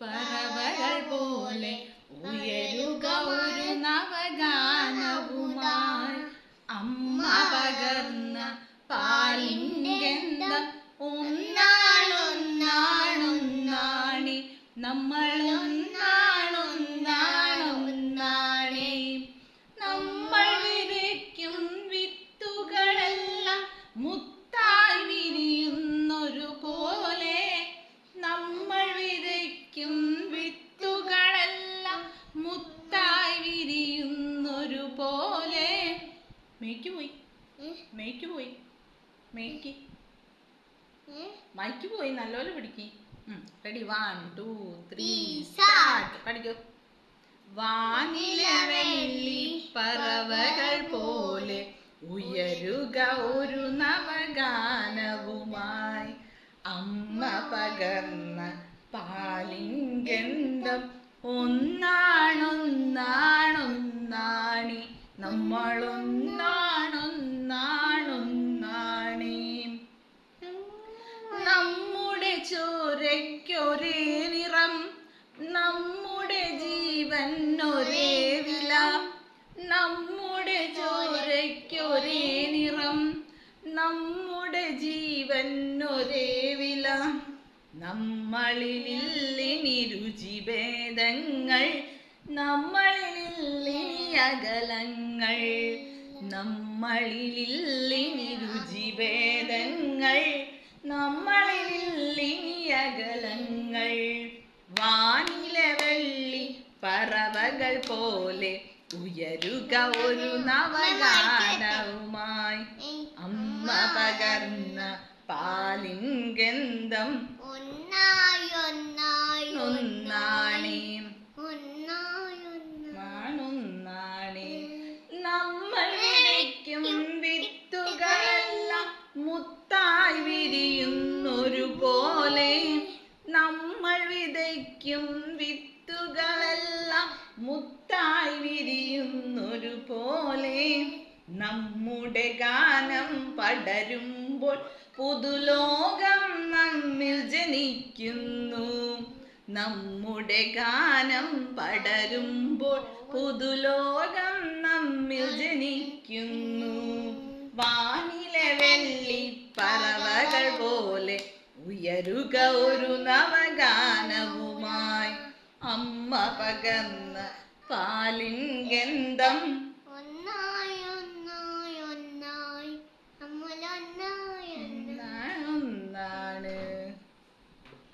പറവകൾ പോലെ ഉയരുക ഒരു നവഗാനവുമായി. അമ്മ പകർന്ന പാലിന്റെ ഗന്ധം ഒന്നാണൊന്നാണൊന്നാണി. നമ്മൾ മേയ്ക്ക് പോയി. മേയ്ക്ക് പോയി. മേയ്ക്ക്. മൈക്ക് പോയി. നല്ലപോലെ പിടിക്ക്. Ready. One two three start. പഠിക്കൂ. വാനിലെ വെള്ളി പറവകൾ പോലെ ഉയരുക ഒരു നവഗാനവുമായി. അമ്മ പകർന്ന പാലിംഗന്ധം ഒന്നാണൊന്നാണൊന്നാണി നമ്മളൊന്നാണൊന്നാണൊന്നാണി നമ്മുടെ ചോരയ്ക്കൊരേ നിറം നമ്മുടെ ജീവൻ ഒരേ വില നമ്മുടെ ചോരയ്ക്കൊരേ നിറം നമ്മുടെ ജീവൻ ഒരേ വില നമ്മളിലില്ലിനി രുചിഭേദങ്ങൾ നമ്മളിലില്ലിനി അകലങ്ങൾ. നമ്മളിലില്ലിനി രുചിഭേദങ്ങൾ. നമ്മളിലില്ലിനി അകലങ്ങൾ. വാനിലെ വെള്ളി പറവകൾ പോലെ ഉയരുക ഒരു നവഗാനവുമായി. അമ്മ പകർന്ന പാലിൻ വിതയ്ക്കും വിത്തുകളെല്ലാം മുത്തായി വിരിയുന്നൊരു പോലെ. നമ്മുടെ ഗാനം പടരുമ്പോൾ പുതുലോകം നമ്മിൽ ജനിക്കുന്നു. നമ്മുടെ ഗാനം പടരുമ്പോൾ പുതുലോകം നമ്മിൽ ജനിക്കുന്നു. വാനിലെ വെള്ളി പറവകൾ പോലെ ഉയരുക ഒരു നവഗാനവുമായി അമ്മ പകർന്ന പാലിൻ ഗന്ധം